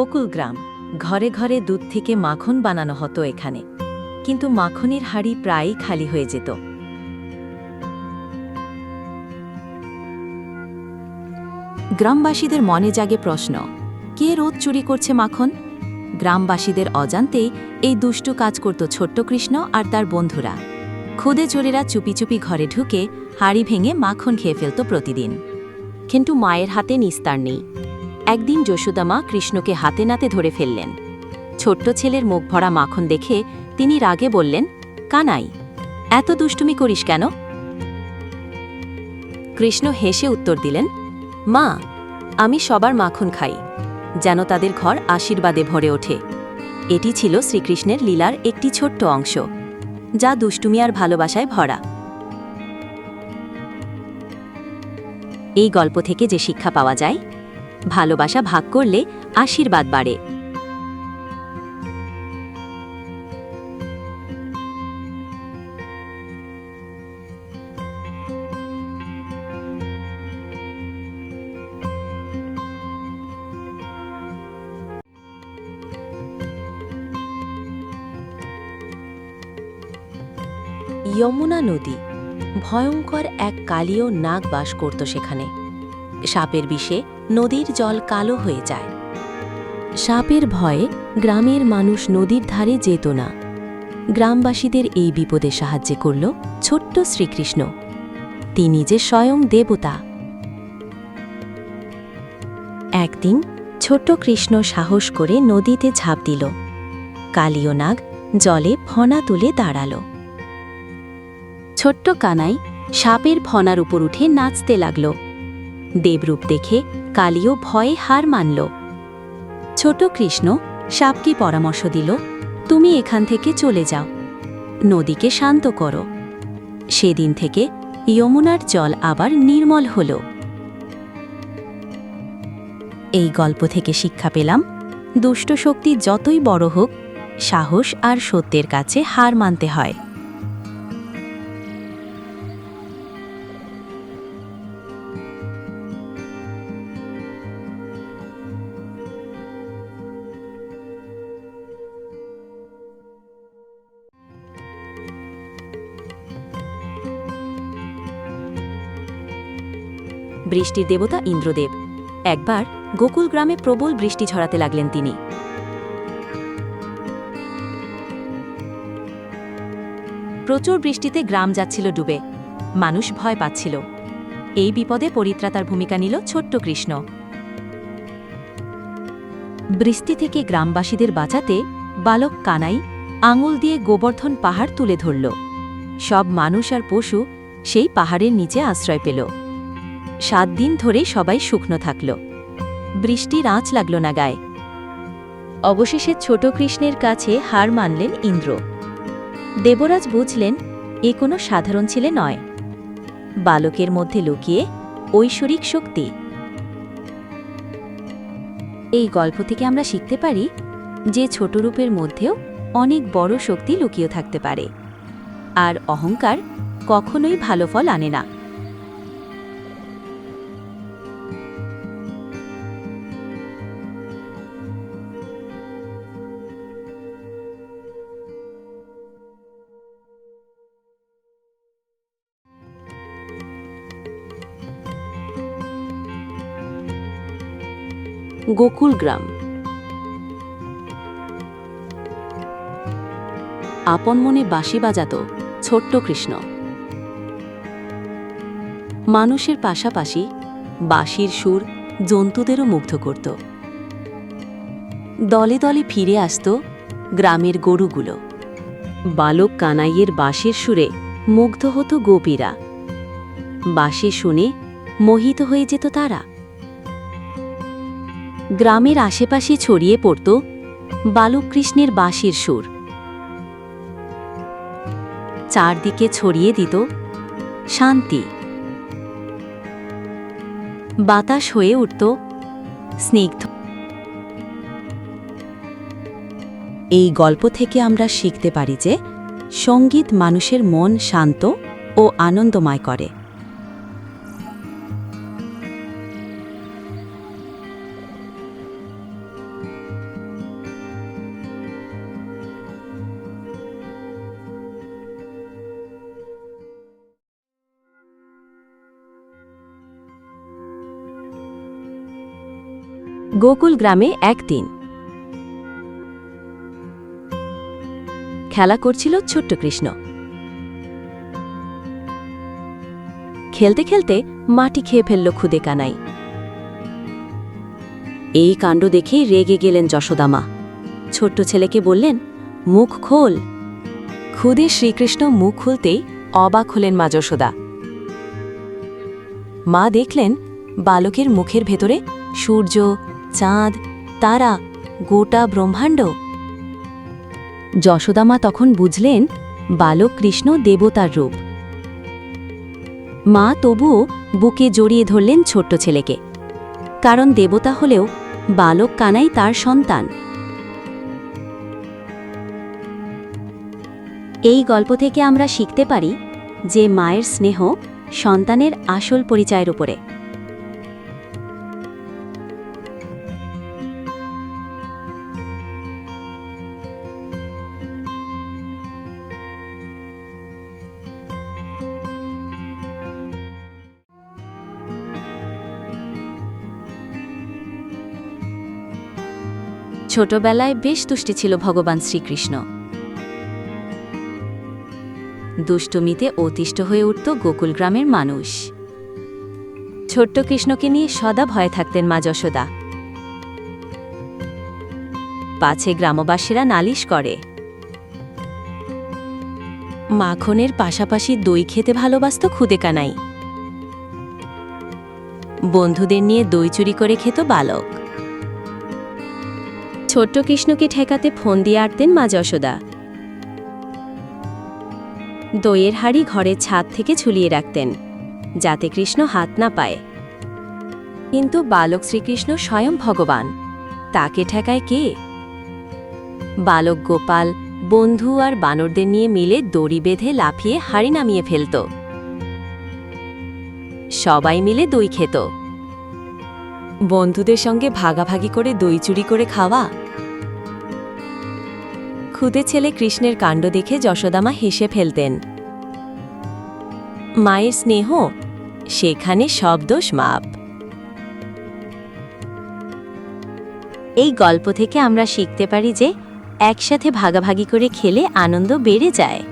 গোকুল গ্রাম। ঘরে ঘরে দুধ থেকে মাখন বানানো হতো এখানে। কিন্তু মাখনের হাড়ি প্রায়ই খালি হয়ে যেত। গ্রামবাসীদের মনে জাগে প্রশ্ন, কে রোদ চুরি করছে মাখন? গ্রামবাসীদের অজান্তেই এই দুষ্টু কাজ করত ছোট্ট কৃষ্ণ আর তার বন্ধুরা। খুদে চোরেরা চুপি চুপি ঘরে ঢুকে হাড়ি ভেঙে মাখন খেয়ে ফেলত প্রতিদিন। কিন্তু মায়ের হাতে নিস্তার নেই। একদিন যশোদামা কৃষ্ণকে হাতে নাতে ধরে ফেললেন। ছোট্ট ছেলের মুখ ভরা মাখন দেখে তিনি রাগে বললেন, কানাই, এত দুষ্টুমি করিস কেন? কৃষ্ণ হেসে উত্তর দিলেন, মা, আমি সবার মাখন খাই, যেন তাদের ঘর আশীর্বাদে ভরে ওঠে। এটি ছিল শ্রীকৃষ্ণের লীলার একটি ছোট্ট অংশ, যা দুষ্টুমি আর ভালোবাসায় ভরা। এই গল্প থেকে যে শিক্ষা পাওয়া যায় ভালোবাসা ভাগ করলে আশীর্বাদ বাড়ে। যমুনা নদী ভয়ঙ্কর এক কালীয় নাগ বাস করত সেখানে। সাপের বিষে নদীর জল কালো হয়ে যায়। সাপের ভয়ে গ্রামের মানুষ নদীর ধারে যেত না। গ্রামবাসীদের এই বিপদে সাহায্য করল ছোট্ট শ্রীকৃষ্ণ। তিনি যে স্বয়ং দেবতা। একদিন ছোট্ট কৃষ্ণ সাহস করে নদীতে ঝাঁপ দিল। কালীয় নাগ জলে ফনা তুলে দাঁড়াল। ছোট্ট কানাই সাপের ফনার উপর উঠে নাচতে লাগল। দেবরূপ দেখে কালীও ভয়ে হার মানল। ছোট কৃষ্ণ, সাপকে পরামর্শ দিল, তুমি এখান থেকে চলে যাও। নদীকে শান্ত করো। সেদিন থেকে যমুনার জল আবার নির্মল হল। এই গল্প থেকে শিক্ষা পেলাম, দুষ্ট শক্তি যতই বড় হোক, সাহস আর সত্যের কাছে হার মানতে হয়। বৃষ্টির দেবতা ইন্দ্রদেব। একবার গোকুল গ্রামে প্রবল বৃষ্টি ঝরাতে লাগলেন তিনি। প্রচুর বৃষ্টিতে গ্রাম যাচ্ছিল ডুবে। মানুষ ভয় পাচ্ছিল। এই বিপদে পরিত্রাতার ভূমিকা নিল ছোট্ট কৃষ্ণ। বৃষ্টি থেকে গ্রামবাসীদের বাঁচাতে বালক কানাই আঙুল দিয়ে গোবর্ধন পাহাড় তুলে ধরল। সব মানুষ আর পশু সেই পাহাড়ের নিচে আশ্রয় পেল। সাত দিন ধরে সবাই শুকনো থাকল। বৃষ্টির আঁচ লাগল না গায়ে। অবশেষে ছোট কৃষ্ণের কাছে হার মানলেন ইন্দ্র। দেবরাজ বুঝলেন, এ কোনো সাধারণ ছেলে নয়। বালকের মধ্যে লুকিয়ে ঐশ্বরিক শক্তি। এই গল্প থেকে আমরা শিখতে পারি যে ছোট রূপের মধ্যেও অনেক বড় শক্তি লুকিয়ে থাকতে পারে। আর অহংকার কখনোই ভালো ফল আনে না। গোকুল গ্রাম। আপন মনে বাঁশি বাজাত ছোট্ট কৃষ্ণ। মানুষের পাশাপাশি বাঁশির সুর জন্তুদেরও মুগ্ধ করত। দলে দলে ফিরে আসত গ্রামের গরুগুলো। বালক কানাইয়ের বাঁশের সুরে মুগ্ধ হতো গোপীরা। বাঁশি শুনে মোহিত হয়ে যেত তারা। গ্রামের আশেপাশে ছড়িয়ে পড়ত বালকৃষ্ণের বাঁশির সুর। চারদিকে ছড়িয়ে দিত শান্তি। বাতাস হয়ে উঠত স্নিগ্ধ। এই গল্প থেকে আমরা শিখতে পারি যে সংগীত মানুষের মন শান্ত ও আনন্দময় করে। গোকুল গ্রামে একদিন খেলা করছিল ছোট্ট কৃষ্ণ। খেলতে খেলতে মাটি খেয়ে ফেলল খুদে কানাই এই কাণ্ড দেখে রেগে গেলেন যশোদামা। ছোট্ট ছেলেকে বললেন, মুখ খোল। খুদে শ্রীকৃষ্ণ মুখ খুলতেই অবাক হলেন মা যশোদা। মা দেখলেন বালকের মুখের ভেতরে সূর্য চাঁদ, তারা, গোটা ব্রহ্মাণ্ড। যশোদামা তখন বুঝলেন, বালক কৃষ্ণ দেবতার রূপ। মা তবুও বুকে জড়িয়ে ধরলেন ছোট্ট ছেলেকে। কারণ দেবতা হলেও বালক কানাই তার সন্তান। এই গল্প থেকে আমরা শিখতে পারি যে মায়ের স্নেহ সন্তানের আসল পরিচয়ের উপরে। ছোটবেলায় বেশ তুষ্টি ছিল ভগবান শ্রীকৃষ্ণ। দুষ্টমিতে অতিষ্ঠ হয়ে উঠত গোকুল গ্রামের মানুষ। ছোট্ট কৃষ্ণকে নিয়ে সদা ভয়ে থাকতেন মা যশোদা। পাছে গ্রামবাসীরা নালিশ করে। মাখনের পাশাপাশি দই খেতে ভালোবাসত খুদে কানাই বন্ধুদের নিয়ে দই চুরি করে খেত বালক। ছোট্ট কৃষ্ণকে ঠেকাতে ফোন দিয়ে আটতেন মা যশোদা। দইয়ের হাড়ি ঘরের ছাদ থেকে ঝুলিয়ে রাখতেন, যাতে কৃষ্ণ হাত না পায়। কিন্তু বালক শ্রীকৃষ্ণ স্বয়ং ভগবান, তাকে ঠেকায় কে? বালক গোপাল, বন্ধু আর বানরদের নিয়ে মিলে দড়ি বেঁধে লাফিয়ে হাড়ি নামিয়ে ফেলত। সবাই মিলে দই খেত। বন্ধুদের সঙ্গে ভাগাভাগি করে দই চুরি করে খাওয়া। খুদে ছেলে কৃষ্ণের কাণ্ড দেখে যশোদামা হেসে ফেলতেন। মায়ের স্নেহ, সেখানে সব দোষ মাপ। এই গল্প থেকে আমরা শিখতে পারি যে, একসাথে ভাগাভাগি করে খেলে আনন্দ বেড়ে যায়।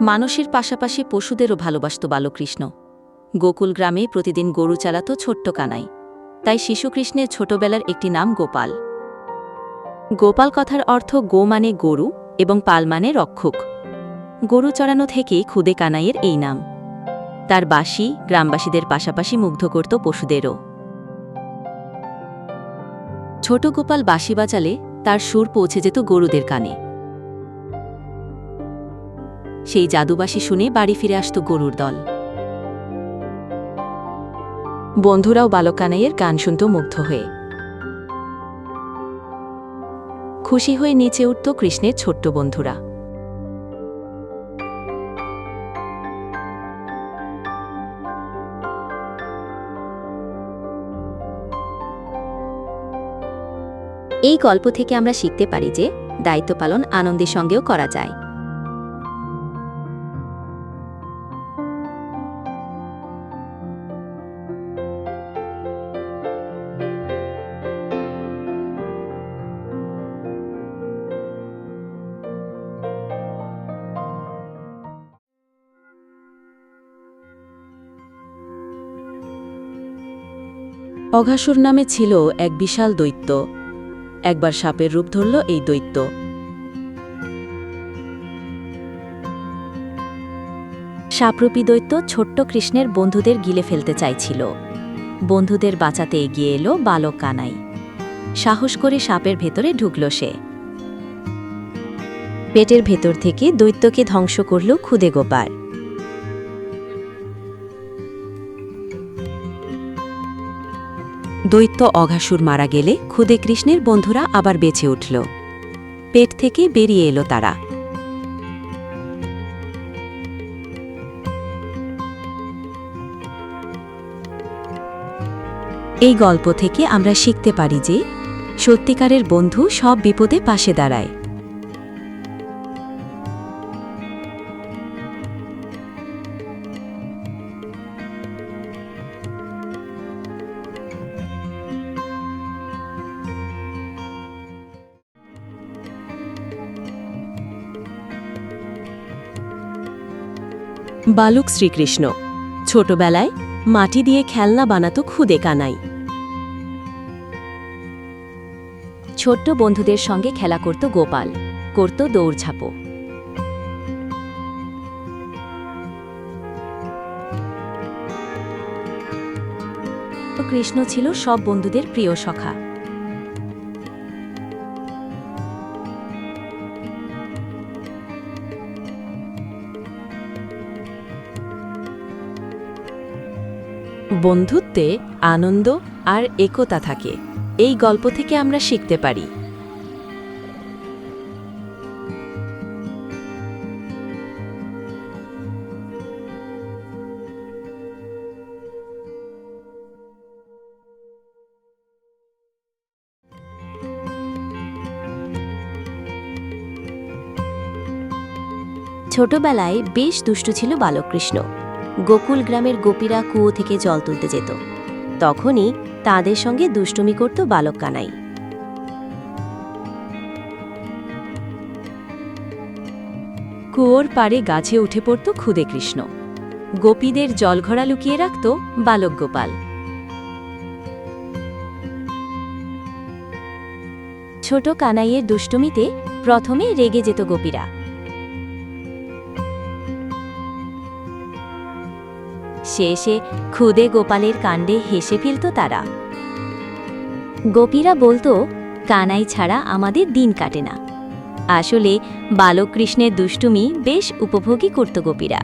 মানুষের পাশাপাশি পশুদেরও ভালোবাসত বালকৃষ্ণ। গোকুল গ্রামে প্রতিদিন গরু চালাত ছোট্ট কানাই। তাই শিশুকৃষ্ণের ছোটবেলার একটি নাম গোপাল। গোপাল কথার অর্থ গো মানে গরু এবং পাল মানে রক্ষক। গরু চড়ানো থেকেই খুদে কানাইয়ের এই নাম। তার বাসি গ্রামবাসীদের পাশাপাশি মুগ্ধ করত পশুদেরও। ছোট গোপাল বাঁশি বাজালে তার সুর পৌঁছে যেত গরুদের কানে। সেই জাদুবাসী শুনে বাড়ি ফিরে আসত গরুর দল। বন্ধুরাও বালকানাইয়ের গান শুনত মুগ্ধ হয়ে। খুশি হয়ে নিচে উঠত কৃষ্ণের ছোট্ট বন্ধুরা। এই গল্প থেকে আমরা শিখতে পারি যে দায়িত্ব পালন আনন্দের সঙ্গেও করা যায়। অঘাসুর নামে ছিল এক বিশাল দৈত্য। একবার সাপের রূপ ধরল এই দৈত্য। সাপরূপী দৈত্য ছোট্ট কৃষ্ণের বন্ধুদের গিলে ফেলতে চাইছিল। বন্ধুদের বাঁচাতে এগিয়ে এলো বালক কানাই। সাহস করে সাপের ভেতরে ঢুকল সে। পেটের ভেতর থেকে দৈত্যকে ধ্বংস করল খুদে গোপাল। দৈত্য অঘাসুর মারা গেলে ক্ষুদে কৃষ্ণের বন্ধুরা আবার বেঁচে উঠল। পেট থেকে বেরিয়ে এলো তারা। এই গল্প থেকে আমরা শিখতে পারি যে, সত্যিকারের বন্ধু সব বিপদে পাশে দাঁড়ায়। বালক শ্রীকৃষ্ণ। ছোটবেলায় মাটি দিয়ে খেলনা বানাতো খুদে কানাই। ছোট্ট বন্ধুদের সঙ্গে খেলা করত গোপাল, করত দৌড়ঝাঁপো। কৃষ্ণ ছিল সব বন্ধুদের প্রিয় সখা। বন্ধুত্বে আনন্দ আর একতা থাকে। এই গল্প থেকে আমরা শিখতে পারি। ছোটবেলায় বেশ দুষ্টু ছিল বালকৃষ্ণ। গোকুল গ্রামের গোপীরা কুয়ো থেকে জল তুলতে যেত। তখনই তাদের সঙ্গে দুষ্টুমি করত বালক কানাই কুয়োর পাড়ে গাছে উঠে পড়ত ক্ষুদে কৃষ্ণ গোপীদের জলঘরা লুকিয়ে রাখত বালক গোপাল ছোট কানাইয়ের দুষ্টুমিতে প্রথমে রেগে যেত গোপীরা। শেষে খুদে গোপালের কাণ্ডে হেসে ফেলত তারা। গোপীরা বলতো, কানাই ছাড়া আমাদের দিন কাটে না। আসলে বালকৃষ্ণের দুষ্টুমি বেশ উপভোগী করত গোপীরা।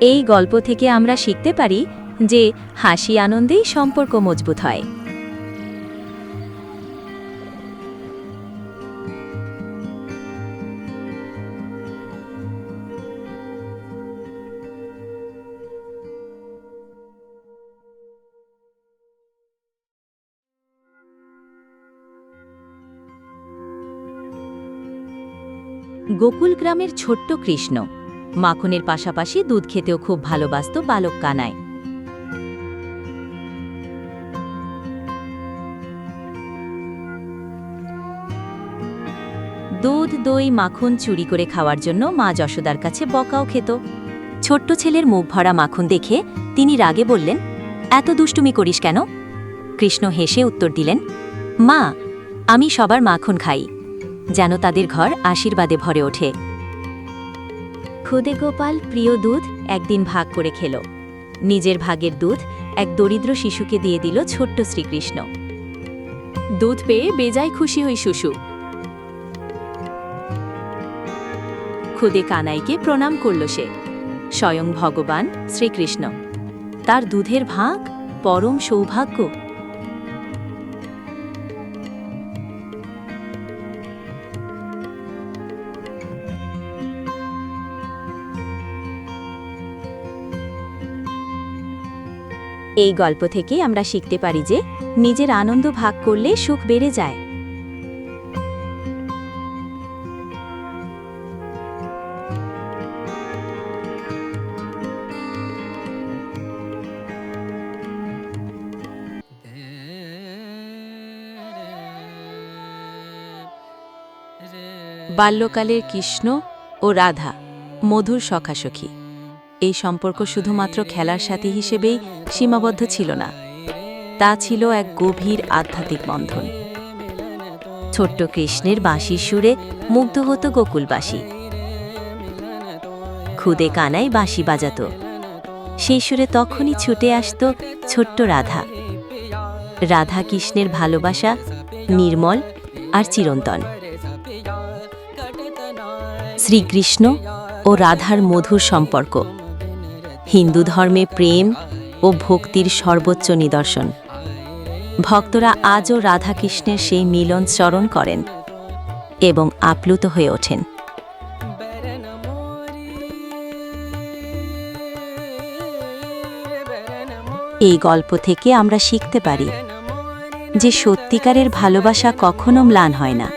এই গল্প থেকে আমরা শিখতে পারি যে হাসি আনন্দেই সম্পর্ক মজবুত হয়। গোকুল গ্রামের ছোট্ট কৃষ্ণ। মাখনের পাশাপাশি দুধ খেতেও খুব ভালোবাসত বালক কানায় দুধ, দই, মাখন চুরি করে খাওয়ার জন্য মা যশোদার কাছে বকাও খেত। ছোট্ট ছেলের মুখ ভরা মাখন দেখে তিনি রাগে বললেন, এত দুষ্টুমি করিস কেন? কৃষ্ণ হেসে উত্তর দিলেন, মা, আমি সবার মাখন খাই। যেন তাদের ঘর আশীর্বাদে ভরে ওঠে। খুদে গোপাল প্রিয় দুধ একদিন ভাগ করে খেল। নিজের ভাগের দুধ এক দরিদ্র শিশুকে দিয়ে দিল ছোট্ট শ্রীকৃষ্ণ। দুধ পেয়ে বেজায় খুশি হই শুশু। খুদে কানাইকে প্রণাম করল সে। স্বয়ং ভগবান শ্রীকৃষ্ণ। তার দুধের ভাগ পরম সৌভাগ্য। এই গল্প থেকে আমরা শিখতে পারি যে নিজের আনন্দ ভাগ করলে সুখ বেড়ে যায়। বাল্যকালের কৃষ্ণ ও রাধা, মধুর সখাসখী এই সম্পর্ক শুধুমাত্র খেলার সাথী হিসেবেই সীমাবদ্ধ ছিল না। তা ছিল এক গভীর আধ্যাত্মিক বন্ধন। ছোট্ট কৃষ্ণের বাঁশির সুরে মুগ্ধ হতো গোকুলবাসী। খুদে কানাই বাঁশি বাজাত। সেই সুরে তখনই ছুটে আসত ছোট্ট রাধা। রাধা কৃষ্ণের ভালোবাসা, নির্মল আর চিরন্তন। শ্রীকৃষ্ণ ও রাধার মধুর সম্পর্ক। হিন্দু ধর্মে প্রেম ও ভক্তির সর্বোচ্চ নিদর্শন। ভক্তরা আজও রাধাকৃষ্ণের সেই মিলন স্মরণ করেন এবং আপ্লুত হয়ে ওঠেন। এই গল্প থেকে আমরা শিখতে পারি যে সত্যিকারের ভালোবাসা কখনো ম্লান হয় না।